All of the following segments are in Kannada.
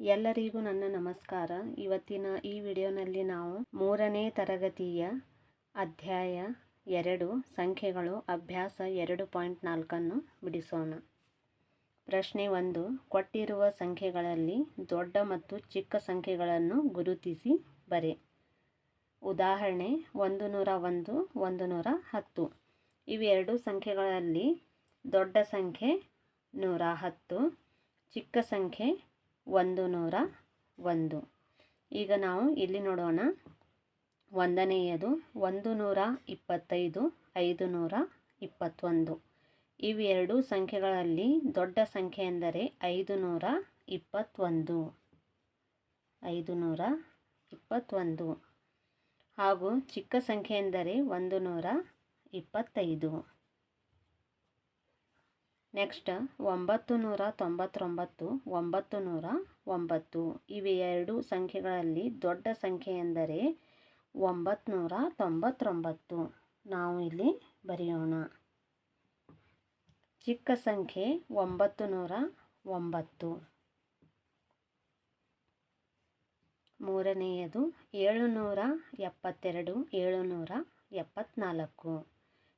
ಎಲ್ಲರಿಗೂ ನನ್ನ ನಮಸ್ಕಾರ. ಇವತ್ತಿನ ಈ ವಿಡಿಯೋನಲ್ಲಿ ನಾವು ಮೂರನೇ ತರಗತಿಯ ಅಧ್ಯಾಯ ಎರಡು, ಸಂಖ್ಯೆಗಳು, ಅಭ್ಯಾಸ ಎರಡು ಪಾಯಿಂಟ್ ನಾಲ್ಕನ್ನು ಬಿಡಿಸೋಣ. ಪ್ರಶ್ನೆ ಒಂದು, ಕೊಟ್ಟಿರುವ ಸಂಖ್ಯೆಗಳಲ್ಲಿ ದೊಡ್ಡ ಮತ್ತು ಚಿಕ್ಕ ಸಂಖ್ಯೆಗಳನ್ನು ಗುರುತಿಸಿ ಬರೆ. ಉದಾಹರಣೆ, ಒಂದು ನೂರ ಒಂದು ಒಂದು ನೂರ ಹತ್ತು. ಇವೆರಡು ಸಂಖ್ಯೆಗಳಲ್ಲಿ ದೊಡ್ಡ ಸಂಖ್ಯೆ ನೂರ ಹತ್ತು, ಚಿಕ್ಕ ಸಂಖ್ಯೆ ಒಂದು ನೂರ ಒಂದು. ಈಗ ನಾವು ಇಲ್ಲಿ ನೋಡೋಣ. ಒಂದನೆಯದು ಒಂದು ನೂರ ಇಪ್ಪತ್ತೈದು, ಐದು ನೂರ ಇಪ್ಪತ್ತೊಂದು. ಇವೆರಡು ಸಂಖ್ಯೆಗಳಲ್ಲಿ ದೊಡ್ಡ ಸಂಖ್ಯೆ ಎಂದರೆ ಐದು ನೂರ ಇಪ್ಪತ್ತೊಂದು. ಐದು ನೂರ ಇಪ್ಪತ್ತೊಂದು. ಹಾಗೂ ಚಿಕ್ಕ ಸಂಖ್ಯೆ ಎಂದರೆ ಒಂದು ನೂರ ಇಪ್ಪತ್ತೈದು. ನೆಕ್ಸ್ಟ್ ಒಂಬತ್ತು ನೂರ ತೊಂಬತ್ತೊಂಬತ್ತು ಒಂಬತ್ತು ನೂರ ಒಂಬತ್ತು. ಇವೆ ಎರಡು ಸಂಖ್ಯೆಗಳಲ್ಲಿ ದೊಡ್ಡ ಸಂಖ್ಯೆ ಎಂದರೆ ಒಂಬತ್ತು ನೂರ ತೊಂಬತ್ತೊಂಬತ್ತು. ನಾವು ಇಲ್ಲಿ ಬರೆಯೋಣ. ಚಿಕ್ಕ ಸಂಖ್ಯೆ ಒಂಬತ್ತು ನೂರ ಒಂಬತ್ತು. ಮೂರನೆಯದು ಏಳುನೂರ ಎಪ್ಪತ್ತೆರಡು, ಏಳುನೂರ ಎಪ್ಪತ್ತ್ನಾಲ್ಕು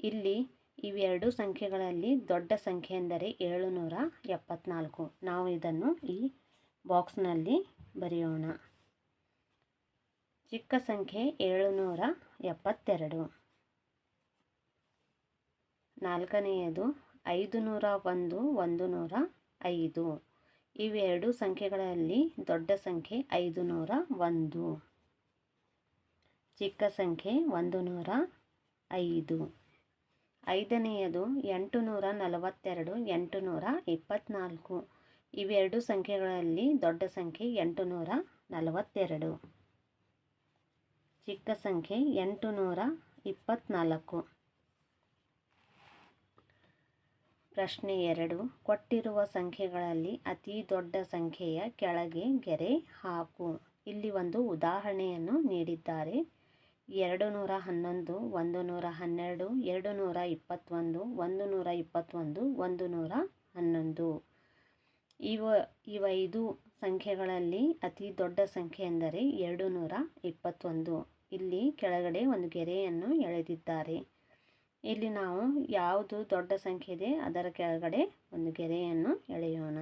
ಇಲ್ಲಿ ಇವೆರಡು ಸಂಖ್ಯೆಗಳಲ್ಲಿ ದೊಡ್ಡ ಸಂಖ್ಯೆ ಎಂದರೆ ಏಳುನೂರ ಎಪ್ಪತ್ನಾಲ್ಕು. ನಾವು ಇದನ್ನು ಈ ಬಾಕ್ಸ್ನಲ್ಲಿ ಬರೆಯೋಣ. ಚಿಕ್ಕ ಸಂಖ್ಯೆ ಏಳುನೂರ ಎಪ್ಪತ್ತೆರಡು. ನಾಲ್ಕನೆಯದು ಐದು ನೂರ ಒಂದು ಒಂದು ನೂರ ಐದು. ಇವೆರಡು ಸಂಖ್ಯೆಗಳಲ್ಲಿ ದೊಡ್ಡ ಸಂಖ್ಯೆ ಐದು ನೂರ ಒಂದು. ಚಿಕ್ಕ ಸಂಖ್ಯೆ ಒಂದು ನೂರ ಐದು. ಐದನೆಯದು ಎಂಟು ನೂರ ನಲವತ್ತೆರಡು ಎಂಟು ನೂರ ಇಪ್ಪತ್ತ್ನಾಲ್ಕು ಇವೆರಡು ಸಂಖ್ಯೆಗಳಲ್ಲಿ ದೊಡ್ಡ ಸಂಖ್ಯೆ ಎಂಟು ನೂರ ನಲವತ್ತೆರಡು. ಚಿಕ್ಕ ಸಂಖ್ಯೆ ಎಂಟು ನೂರ ಇಪ್ಪತ್ತ್ನಾಲ್ಕು ಪ್ರಶ್ನೆ ಎರಡು, ಕೊಟ್ಟಿರುವ ಸಂಖ್ಯೆಗಳಲ್ಲಿ ಅತಿ ದೊಡ್ಡ ಸಂಖ್ಯೆಯ ಕೆಳಗೆ ಗೆರೆ ಹಾಕು. ಇಲ್ಲಿ ಒಂದು ಉದಾಹರಣೆಯನ್ನು ನೀಡಿದ್ದಾರೆ. ಎರಡು ನೂರ ಹನ್ನೊಂದು, ಒಂದು ನೂರ ಹನ್ನೆರಡು, ಎರಡು ನೂರ ಇಪ್ಪತ್ತೊಂದು, ಒಂದು ನೂರ ಇಪ್ಪತ್ತೊಂದು, ಒಂದು ನೂರ ಹನ್ನೊಂದು. ಇವ ಇವೈದು ಸಂಖ್ಯೆಗಳಲ್ಲಿ ಅತಿ ದೊಡ್ಡ ಸಂಖ್ಯೆ ಎಂದರೆ ಎರಡು ನೂರ ಇಪ್ಪತ್ತೊಂದು. ಇಲ್ಲಿ ಕೆಳಗಡೆ ಒಂದು ಗೆರೆಯನ್ನು ಎಳೆದಿದ್ದಾರೆ. ಇಲ್ಲಿ ನಾವು ಯಾವುದು ದೊಡ್ಡ ಸಂಖ್ಯೆ ಇದೆ ಅದರ ಕೆಳಗಡೆ ಒಂದು ಗೆರೆಯನ್ನು ಎಳೆಯೋಣ.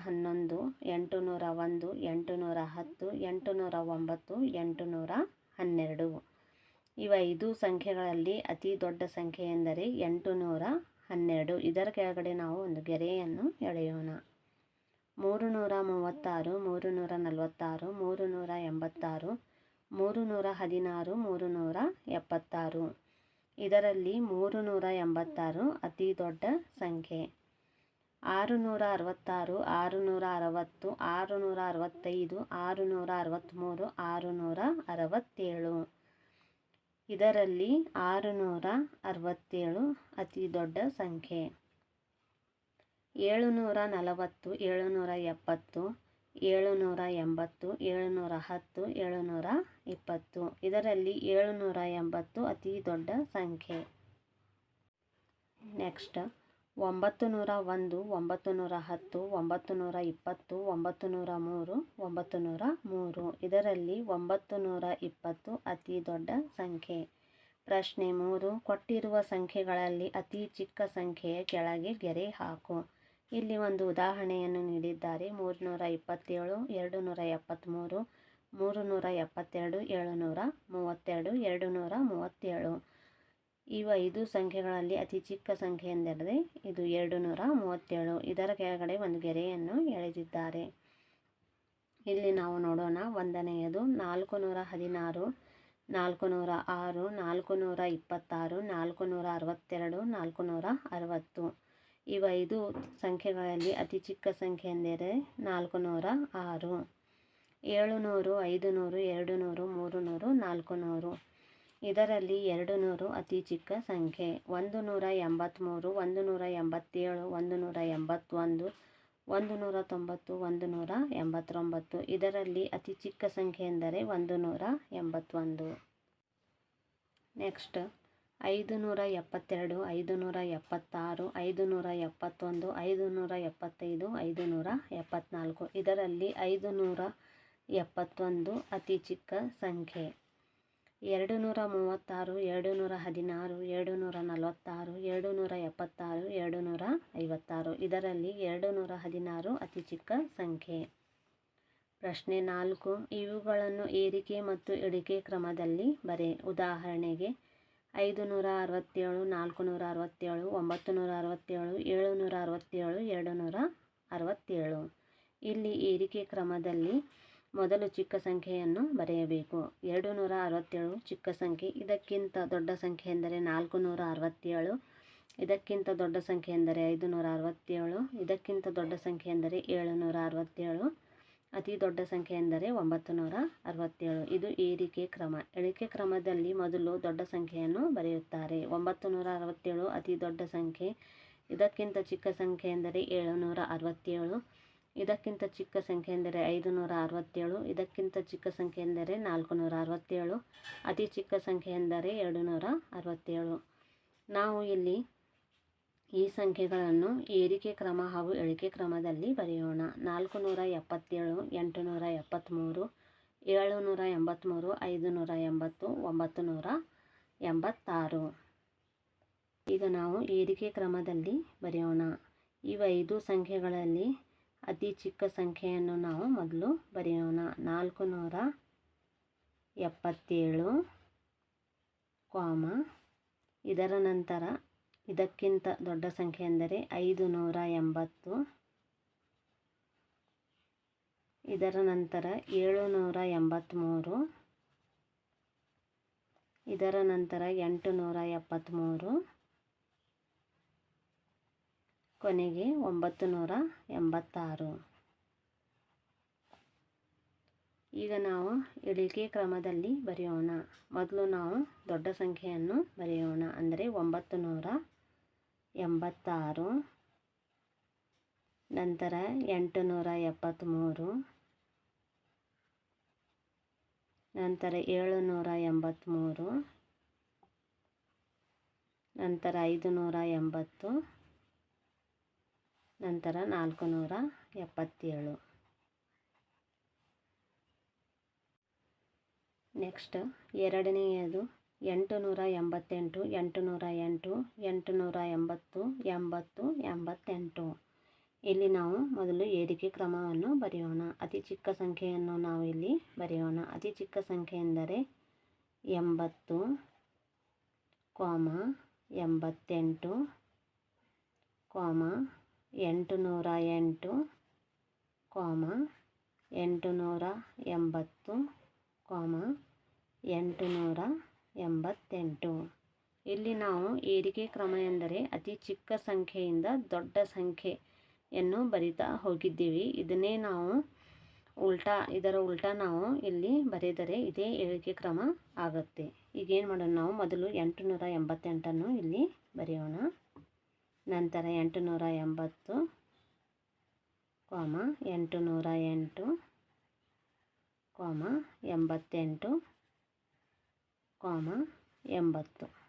ಹನ್ನೊಂದು ಎಂಟು ನೂರ ಒಂದು ಎಂಟು ನೂರ ಹತ್ತು ಎಂಟು ನೂರ ಒಂಬತ್ತು ಎಂಟು ನೂರ ಹನ್ನೆರಡು ಐದು ಸಂಖ್ಯೆಗಳಲ್ಲಿ ಅತಿ ದೊಡ್ಡ ಸಂಖ್ಯೆ ಎಂದರೆ ಎಂಟು ನೂರ ಹನ್ನೆರಡು. ಇದರ ಕೆಳಗಡೆ ನಾವು ಒಂದು ಗೆರೆಯನ್ನು ಎಳೆಯೋಣ. ಮೂರು ನೂರ ಮೂವತ್ತಾರು ಮೂರು ನೂರ ನಲವತ್ತಾರು ಮೂರು ನೂರ ಎಂಬತ್ತಾರು ಮೂರು ನೂರ ಹದಿನಾರು ಮೂರು ನೂರ ಎಪ್ಪತ್ತಾರು. ಇದರಲ್ಲಿ ಮೂರು ನೂರ ಎಂಬತ್ತಾರು ಅತಿ ದೊಡ್ಡ ಸಂಖ್ಯೆ. ಆರು ನೂರ ಅರವತ್ತಾರು ಆರು ನೂರ ಅರವತ್ತು ಆರು ನೂರ ಅರವತ್ತೈದು ಆರು ನೂರ ಅರವತ್ತ್ಮೂರು ಆರು ನೂರ ಅರವತ್ತೇಳು ಇದರಲ್ಲಿ ಆರು ನೂರ ಅರವತ್ತೇಳು ಅತಿ ದೊಡ್ಡ ಸಂಖ್ಯೆ. ಏಳುನೂರ ನಲವತ್ತು ಏಳುನೂರ ಎಪ್ಪತ್ತು ಏಳುನೂರ ಎಂಬತ್ತು ಏಳುನೂರ ಹತ್ತು ಏಳುನೂರ ಇಪ್ಪತ್ತು ಇದರಲ್ಲಿ ಏಳುನೂರ ಎಂಬತ್ತು ಅತಿ ದೊಡ್ಡ ಸಂಖ್ಯೆ. ನೆಕ್ಸ್ಟ್. ಒಂಬತ್ತು ನೂರ ಒಂದು, ಒಂಬತ್ತು ನೂರ ಹತ್ತು, ಒಂಬತ್ತು ನೂರ ಇಪ್ಪತ್ತು, ಒಂಬತ್ತು ನೂರ ಮೂರು, ಒಂಬತ್ತು ನೂರ ಮೂರು. ಇದರಲ್ಲಿ ಒಂಬತ್ತು ನೂರ ಇಪ್ಪತ್ತು ಅತಿ ದೊಡ್ಡ ಸಂಖ್ಯೆ. ಪ್ರಶ್ನೆ ಮೂರು. ಕೊಟ್ಟಿರುವ ಸಂಖ್ಯೆಗಳಲ್ಲಿ ಅತಿ ಚಿಕ್ಕ ಸಂಖ್ಯೆಯ ಕೆಳಗೆ ಗೆರೆ ಹಾಕು. ಇಲ್ಲಿ ಒಂದು ಉದಾಹರಣೆಯನ್ನು ನೀಡಿದ್ದಾರೆ. ಮೂರುನೂರ ಇಪ್ಪತ್ತೇಳು, ಎರಡು ನೂರ ಎಪ್ಪತ್ತ್ಮೂರು ಮೂರು ನೂರ ಎಪ್ಪತ್ತೆರಡು, ಏಳುನೂರ ಮೂವತ್ತೆರಡು, ಎರಡು ನೂರ ಮೂವತ್ತೇಳು. ಇವ ಐದು ಸಂಖ್ಯೆಗಳಲ್ಲಿ ಅತಿ ಚಿಕ್ಕ ಸಂಖ್ಯೆ ಎಂದರೆ ಇದು ಎರಡು ನೂರ ಮೂವತ್ತೇಳು. ಇದರ ಕೆಳಗಡೆ ಒಂದು ಗೆರೆಯನ್ನು ಎಳೆದಿದ್ದಾರೆ. ಇಲ್ಲಿ ನಾವು ನೋಡೋಣ ಒಂದನೆಯದು. ನಾಲ್ಕು ನೂರ ಹದಿನಾರು ನಾಲ್ಕು ನೂರ ಆರು ನಾಲ್ಕು ನೂರ ಇಪ್ಪತ್ತಾರು ನಾಲ್ಕು ನೂರ ಅರವತ್ತೆರಡು ನಾಲ್ಕು ನೂರ ಅರವತ್ತು ಇವೈದು ಸಂಖ್ಯೆಗಳಲ್ಲಿ ಅತಿ ಚಿಕ್ಕ ಸಂಖ್ಯೆ ಎಂದರೆ ನಾಲ್ಕು ನೂರ ಆರು. ಏಳು ನೂರು ಐದು ನೂರು ಎರಡು ನೂರು ಮೂರು ನೂರು ನಾಲ್ಕು ನೂರು ಇದರಲ್ಲಿ ಎರಡು ನೂರು ಅತಿ ಚಿಕ್ಕ ಸಂಖ್ಯೆ. ಒಂದು ನೂರ ಎಂಬತ್ತ್ಮೂರು ಒಂದು ನೂರ ಎಂಬತ್ತೇಳು, ಒಂದು ನೂರ ಎಂಬತ್ತೊಂದು, ಒಂದು ನೂರ ತೊಂಬತ್ತು, ಒಂದು ನೂರ ಎಂಬತ್ತೊಂಬತ್ತು. ಇದರಲ್ಲಿ ಅತಿ ಚಿಕ್ಕ ಸಂಖ್ಯೆ ಎಂದರೆ ಒಂದು ನೂರ ಎಂಬತ್ತೊಂದು. ನೆಕ್ಸ್ಟ್, ಐದು ನೂರ ಎಪ್ಪತ್ತೆರಡು, ಐದು ನೂರ ಎಪ್ಪತ್ತಾರು, ಐದು ನೂರ ಎಪ್ಪತ್ತೊಂದು, ಐದು ನೂರ ಎಪ್ಪತ್ತೈದು, ಐದು ನೂರ ಎಪ್ಪತ್ತ್ನಾಲ್ಕು ಇದರಲ್ಲಿ ಐದು ನೂರ ಎಪ್ಪತ್ತೊಂದು ಅತಿ ಚಿಕ್ಕ ಸಂಖ್ಯೆ. ಎರಡು ನೂರ ಮೂವತ್ತಾರು ಎರಡು ನೂರ ಹದಿನಾರು ಎರಡು ನೂರ ನಲವತ್ತಾರು ಎರಡು ನೂರ ಎಪ್ಪತ್ತಾರು ಎರಡು ನೂರ ಐವತ್ತಾರು ಇದರಲ್ಲಿ ಎರಡು ನೂರ ಹದಿನಾರು ಅತಿ ಚಿಕ್ಕ ಸಂಖ್ಯೆ. ಪ್ರಶ್ನೆ ನಾಲ್ಕು. ಇವುಗಳನ್ನು ಏರಿಕೆ ಮತ್ತು ಇಳಿಕೆ ಕ್ರಮದಲ್ಲಿ ಬರೆ. ಉದಾಹರಣೆಗೆ ಐದು ನೂರ ಅರವತ್ತೇಳು ನಾಲ್ಕು ನೂರ ಅರವತ್ತೇಳು ಒಂಬತ್ತು ನೂರ ಅರವತ್ತೇಳು ಏಳು ನೂರ ಅರವತ್ತೇಳು ಎರಡು ನೂರ ಅರವತ್ತೇಳು ಇಲ್ಲಿ ಏರಿಕೆ ಕ್ರಮದಲ್ಲಿ ಮೊದಲು ಚಿಕ್ಕ ಸಂಖ್ಯೆಯನ್ನು ಬರೆಯಬೇಕು. ಎರಡು ನೂರ ಅರವತ್ತೇಳು ಚಿಕ್ಕ ಸಂಖ್ಯೆ. ಇದಕ್ಕಿಂತ ದೊಡ್ಡ ಸಂಖ್ಯೆ ಎಂದರೆ ನಾಲ್ಕು ನೂರ ಅರವತ್ತೇಳು. ಇದಕ್ಕಿಂತ ದೊಡ್ಡ ಸಂಖ್ಯೆ ಎಂದರೆ ಐದು ನೂರ ಅರವತ್ತೇಳು. ಇದಕ್ಕಿಂತ ದೊಡ್ಡ ಸಂಖ್ಯೆ ಎಂದರೆ ಏಳು ನೂರ ಅರವತ್ತೇಳು. ಅತಿ ದೊಡ್ಡ ಸಂಖ್ಯೆ ಎಂದರೆ ಒಂಬತ್ತು ನೂರ ಅರವತ್ತೇಳು. ಇದು ಏರಿಕೆ ಕ್ರಮ. ಇಳಿಕೆ ಕ್ರಮದಲ್ಲಿ ಮೊದಲು ದೊಡ್ಡ ಸಂಖ್ಯೆಯನ್ನು ಬರೆಯುತ್ತಾರೆ. ಒಂಬತ್ತು ನೂರ ಅರವತ್ತೇಳು ಅತಿ ದೊಡ್ಡ ಸಂಖ್ಯೆ. ಇದಕ್ಕಿಂತ ಚಿಕ್ಕ ಸಂಖ್ಯೆ ಎಂದರೆ ಏಳು ನೂರ ಅರವತ್ತೇಳು. ಇದಕ್ಕಿಂತ ಚಿಕ್ಕ ಸಂಖ್ಯೆ ಎಂದರೆ ಐದು ನೂರ ಅರವತ್ತೇಳು ಇದಕ್ಕಿಂತ ಚಿಕ್ಕ ಸಂಖ್ಯೆ ಎಂದರೆ ನಾಲ್ಕು ನೂರ ಅರವತ್ತೇಳು ಅತಿ ಚಿಕ್ಕ ಸಂಖ್ಯೆ ಎಂದರೆ ಎರಡು ನೂರ ಅರವತ್ತೇಳು ನಾವು ಇಲ್ಲಿ ಈ ಸಂಖ್ಯೆಗಳನ್ನು ಏರಿಕೆ ಕ್ರಮ ಹಾಗೂ ಇಳಿಕೆ ಕ್ರಮದಲ್ಲಿ ಬರೆಯೋಣ. ನಾಲ್ಕು ನೂರ ಎಪ್ಪತ್ತೇಳು ಎಂಟು ನೂರ ಎಪ್ಪತ್ತ್ಮೂರು ಏಳು ನೂರ ಎಂಬತ್ತ್ಮೂರು ಐದು ನೂರ ಎಂಬತ್ತು ಒಂಬತ್ತು ನೂರ ಎಂಬತ್ತಾರು ಈಗ ನಾವು ಏರಿಕೆ ಕ್ರಮದಲ್ಲಿ ಬರೆಯೋಣ. ಇವೈದು ಸಂಖ್ಯೆಗಳಲ್ಲಿ ಅತಿ ಚಿಕ್ಕ ಸಂಖ್ಯೆಯನ್ನು ನಾವು ಮೊದಲು ಬರೆಯೋಣ. ನಾಲ್ಕು ನೂರ ಎಪ್ಪತ್ತೇಳು, ಕಾಮ. ಇದರ ನಂತರ ಇದಕ್ಕಿಂತ ದೊಡ್ಡ ಸಂಖ್ಯೆ ಎಂದರೆ ಐದು ನೂರ ಎಂಬತ್ತು. ಇದರ ನಂತರ ಏಳು ನೂರ ಎಂಬತ್ತ್ಮೂರು ಇದರ ನಂತರ ಎಂಟು ನೂರ ಎಪ್ಪತ್ತ್ಮೂರು ಕೊನೆಗೆ ಒಂಬತ್ತು ನೂರ ಎಂಬತ್ತಾರು. ಈಗ ನಾವು ಇಳಿಕೆ ಕ್ರಮದಲ್ಲಿ ಬರೆಯೋಣ. ಮೊದಲು ನಾವು ದೊಡ್ಡ ಸಂಖ್ಯೆಯನ್ನು ಬರೆಯೋಣ. ಅಂದರೆ ಒಂಬತ್ತು ನೂರ ಎಂಬತ್ತಾರು. ನಂತರ ಎಂಟು ನೂರ ಎಪ್ಪತ್ತ್ಮೂರು. ನಂತರ ಏಳು ನೂರ ಎಂಬತ್ತ್ಮೂರು. ನಂತರ ಐದು ನೂರ ಎಂಬತ್ತು. ನಂತರ ನಾಲ್ಕು ನೂರ ಎಪ್ಪತ್ತೇಳು. ನೆಕ್ಸ್ಟ್ ಎರಡನೆಯದು ಎಂಟು ನೂರ ಎಂಬತ್ತೆಂಟು ಎಂಟು ನೂರ ಎಂಟು ಎಂಟು ನೂರ ಎಂಬತ್ತು ಎಂಬತ್ತು, ಎಂಬತ್ತೆಂಟು. ಇಲ್ಲಿ ನಾವು ಮೊದಲು ಏರಿಕೆ ಕ್ರಮವನ್ನು ಬರೆಯೋಣ. ಅತಿ ಚಿಕ್ಕ ಸಂಖ್ಯೆಯನ್ನು ನಾವು ಇಲ್ಲಿ ಬರೆಯೋಣ. ಅತಿ ಚಿಕ್ಕ ಸಂಖ್ಯೆ ಎಂದರೆ ಎಂಬತ್ತು, ಕಾಮ, ಎಂಬತ್ತೆಂಟು, ಕಾಮ ಎಂಟು ನೂರ ಎಂಟು, ಕಾಮ ಎಂಟು ನೂರ ಎಂಬತ್ತು, ಕಾಮ ಎಂಟು ನೂರ ಎಂಬತ್ತೆಂಟು. ಇಲ್ಲಿ ನಾವು ಏರಿಕೆ ಕ್ರಮ ಎಂದರೆ ಅತಿ ಚಿಕ್ಕ ಸಂಖ್ಯೆಯಿಂದ ದೊಡ್ಡ ಸಂಖ್ಯೆಯನ್ನು ಬರಿತಾ ಹೋಗಿದ್ದೀವಿ. ಇದನ್ನೇ ನಾವು ಉಲ್ಟಾ, ಇದರ ಉಲ್ಟಾ ನಾವು ಇಲ್ಲಿ ಬರೆದರೆ ಇದೇ ಏರಿಕೆ ಕ್ರಮ ಆಗುತ್ತೆ. ಈಗೇನು ಮಾಡೋಣ ನಾವು? ಮೊದಲು ಎಂಟು ನೂರ ಎಂಬತ್ತೆಂಟನ್ನು ಇಲ್ಲಿ ಬರೆಯೋಣ. ನಂತರ ಎಂಟು ನೂರ ಎಂಬತ್ತು, ಕಾಮ ಎಂಟು ನೂರ ಎಂಟು, ಕೋಮ, ಎಂಬತ್ತೆಂಟು, ಕೋಮ, ಎಂಬತ್ತು.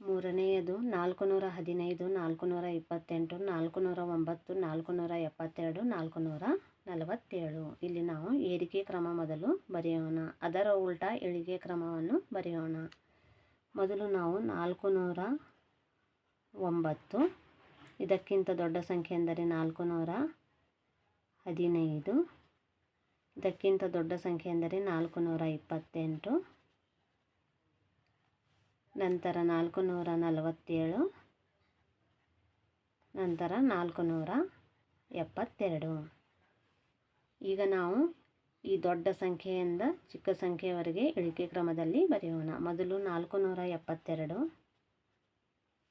ಮೂರನೆಯದು ನಾಲ್ಕು ನೂರ ಹದಿನೈದು ನಾಲ್ಕು ನೂರ ಇಪ್ಪತ್ತೆಂಟು ನಾಲ್ಕು ನೂರ ಒಂಬತ್ತು ನಾಲ್ಕು ನೂರ ಎಪ್ಪತ್ತೆರಡು ನಾಲ್ಕು ನೂರ ನಲವತ್ತೇಳು. ಇಲ್ಲಿ ನಾವು ಏರಿಕೆ ಕ್ರಮ ಮೊದಲು ಬರೆಯೋಣ. ಅದರ ಉಲ್ಟಾ ಇಳಿಕೆ ಕ್ರಮವನ್ನು ಬರೆಯೋಣ. ಮೊದಲು ನಾವು ನಾಲ್ಕು ನೂರ ಒಂಬತ್ತು. ಇದಕ್ಕಿಂತ ದೊಡ್ಡ ಸಂಖ್ಯೆ ಎಂದರೆ ನಾಲ್ಕು ನೂರ ಹದಿನೈದು. ಇದಕ್ಕಿಂತ ದೊಡ್ಡ ಸಂಖ್ಯೆ ಎಂದರೆ ನಾಲ್ಕು ನೂರ ಇಪ್ಪತ್ತೆಂಟು. ನಂತರ ನಾಲ್ಕು ನೂರ ನಲವತ್ತೇಳು. ನಂತರ ನಾಲ್ಕು ನೂರ ಎಪ್ಪತ್ತೆರಡು. ಈಗ ನಾವು ಈ ದೊಡ್ಡ ಸಂಖ್ಯೆಯಿಂದ ಚಿಕ್ಕ ಸಂಖ್ಯೆಯವರೆಗೆ ಇಳಿಕೆ ಕ್ರಮದಲ್ಲಿ ಬರೆಯೋಣ. ಮೊದಲು ನಾಲ್ಕು ನೂರ ಎಪ್ಪತ್ತೆರಡು,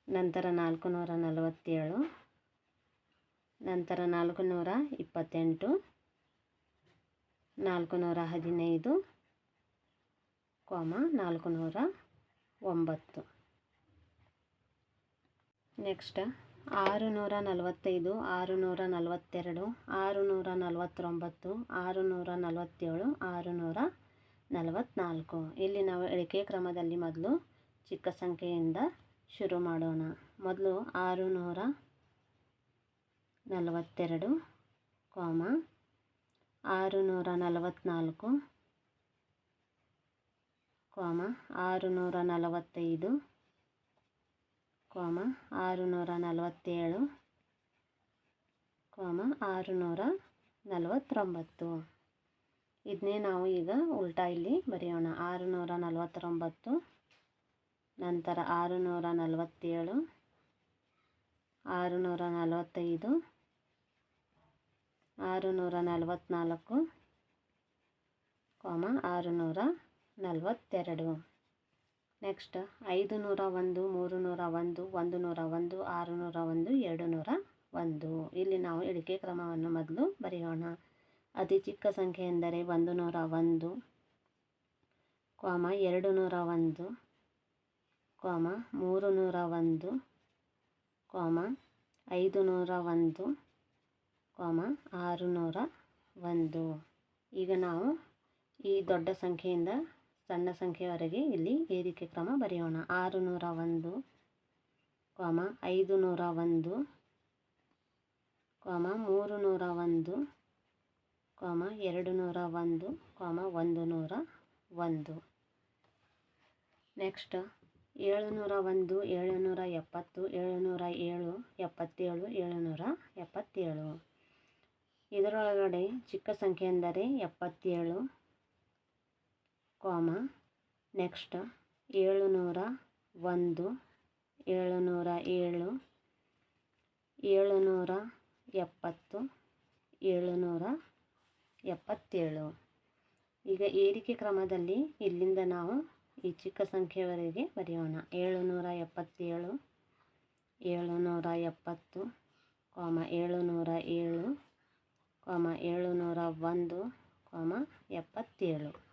ನಂತರ ನಾಲ್ಕು ನೂರ ನಲವತ್ತೇಳು, ನಂತರ ನಾಲ್ಕು ನೂರ ಇಪ್ಪತ್ತೆಂಟು ನಾಲ್ಕು ನೂರ ಹದಿನೈದು, ಕಾಮ ನಾಲ್ಕು ನೂರ ಒಂಬತ್ತು. ನೆಕ್ಸ್ಟ್ ಆರು ನೂರ ನಲವತ್ತೈದು ಆರು ನೂರ ನಲವತ್ತೆರಡು ಆರು ನೂರ ನಲವತ್ತೊಂಬತ್ತು ಆರು ನೂರ ನಲವತ್ತೇಳು ಆರು ನೂರ ನಲವತ್ತ್ನಾಲ್ಕು ಇಲ್ಲಿ ನಾವು ಇಳಿಕೆ ಕ್ರಮದಲ್ಲಿ ಮೊದಲು ಚಿಕ್ಕ ಸಂಖ್ಯೆಯಿಂದ ಶುರು ಮಾಡೋಣ. ಮೊದಲು ಆರು ನೂರ ನಲವತ್ತೆರಡು ಕಾಮ ಆರು ನೂರ ನಲವತ್ತ್ನಾಲ್ಕು ಕಾಮ ಆರು ನೂರ ನಲವತ್ತೈದು ಕಾಮ ಆರು ನೂರ ನಲವತ್ತೇಳು. ಕೋಮ ಆರು ನೂರ ನಲವತ್ತೊಂಬತ್ತು. ಇದನ್ನೇ ನಾವು ಈಗ ಉಲ್ಟಾ ಇಲ್ಲಿ ಬರೆಯೋಣ. ಆರು ನೂರ ನಲವತ್ತೊಂಬತ್ತು, ನಂತರ ಆರು ನೂರ ನಲವತ್ತೇಳು ಆರು ನೂರ ನಲವತ್ತೈದು ಆರು ನೂರ ನಲವತ್ತ್ನಾಲ್ಕು ಕೋಮ ಆರು ನೂರ ನಲವತ್ತೆರಡು. ನೆಕ್ಸ್ಟ್ ಐದು ನೂರ ಒಂದು ಮೂರು ನೂರ ಒಂದು ಒಂದು ನೂರ ಒಂದು ಆರು ನೂರ ಒಂದು ಎರಡು ನೂರ ಒಂದು. ಇಲ್ಲಿ ನಾವು ಇಳಿಕೆ ಕ್ರಮವನ್ನು ಮೊದಲು ಬರೆಯೋಣ. ಅತಿ ಚಿಕ್ಕ ಸಂಖ್ಯೆ ಎಂದರೆ ಒಂದು ನೂರ ಒಂದು, ಕಾಮ ಎರಡು ನೂರ ಒಂದು, ಕಾಮ ಮೂರು ನೂರ ಒಂದು, ಕಾಮ ಐದು ನೂರ ಒಂದು, ಕಾಮ ಆರು ನೂರ ಒಂದು. ಈಗ ನಾವು ಈ ದೊಡ್ಡ ಸಂಖ್ಯೆಯಿಂದ ಸಣ್ಣ ಸಂಖ್ಯೆಯವರೆಗೆ ಇಲ್ಲಿ ಏರಿಕೆ ಕ್ರಮ ಬರೆಯೋಣ. ಆರು ನೂರ ಒಂದು ಕಾಮ ಐದು ನೂರ ಒಂದು ಕಾಮ ಮೂರು ನೂರ ಒಂದು ಕಾಮ ಎರಡು ನೂರ ಒಂದು ಕಾಮ ಒಂದು ನೂರ ಒಂದು. ನೆಕ್ಸ್ಟ್, ಏಳುನೂರ ಒಂದು, ಏಳುನೂರ ಎಪ್ಪತ್ತು, ಏಳುನೂರ ಏಳು, ಎಪ್ಪತ್ತೇಳು, ಏಳುನೂರ ಎಪ್ಪತ್ತೇಳು. ಇದರೊಳಗಡೆ ಚಿಕ್ಕ ಸಂಖ್ಯೆ ಎಂದರೆ ಎಪ್ಪತ್ತೇಳು ಕಾಮ, ನೆಕ್ಸ್ಟ್ ಏಳುನೂರ ಒಂದು, ಏಳುನೂರ ಏಳು, ಏಳುನೂರ ಎಪ್ಪತ್ತು, ಏಳುನೂರ ಎಪ್ಪತ್ತೇಳು. ಈಗ ಏರಿಕೆ ಕ್ರಮದಲ್ಲಿ ಇಲ್ಲಿಂದ ನಾವು ಈ ಚಿಕ್ಕ ಸಂಖ್ಯೆವರೆಗೆ ಬರೆಯೋಣ. ಏಳುನೂರ ಎಪ್ಪತ್ತೇಳು, ಏಳುನೂರ ಎಪ್ಪತ್ತು, ಕಾಮ ಏಳುನೂರ ಏಳು, ಕಾಮ ಏಳುನೂರ ಒಂದು, ಕಾಮ ಎಪ್ಪತ್ತೇಳು.